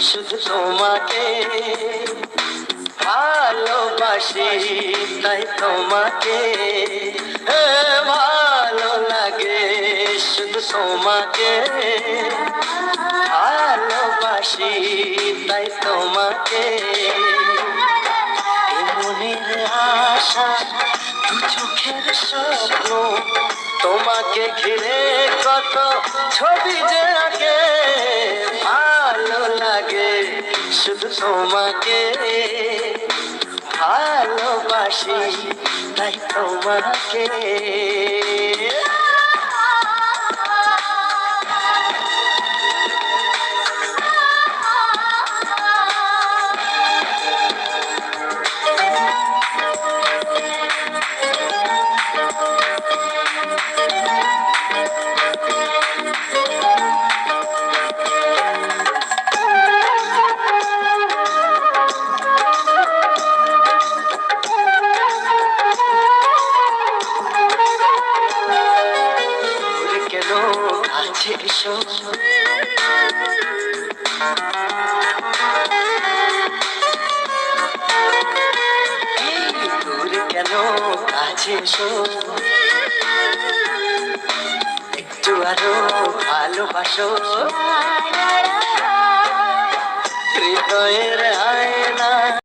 শুধু তোমাকে ভালোবাসি, তাই তোমাকে ভালো লাগে। শুধু তোমাকে ভালোবাসি, তাই তোমাকে। মনের আশা, দু চোখের স্বপ্ন, তোমাকে ঘিরে কত ছবি যে আগে শুধু তোমাকে ভালোবাসি তাই তোমাকে আছে এসো এই দূরে কেন আছে এসো একটু আরও ভালোবাসো হৃদয়ের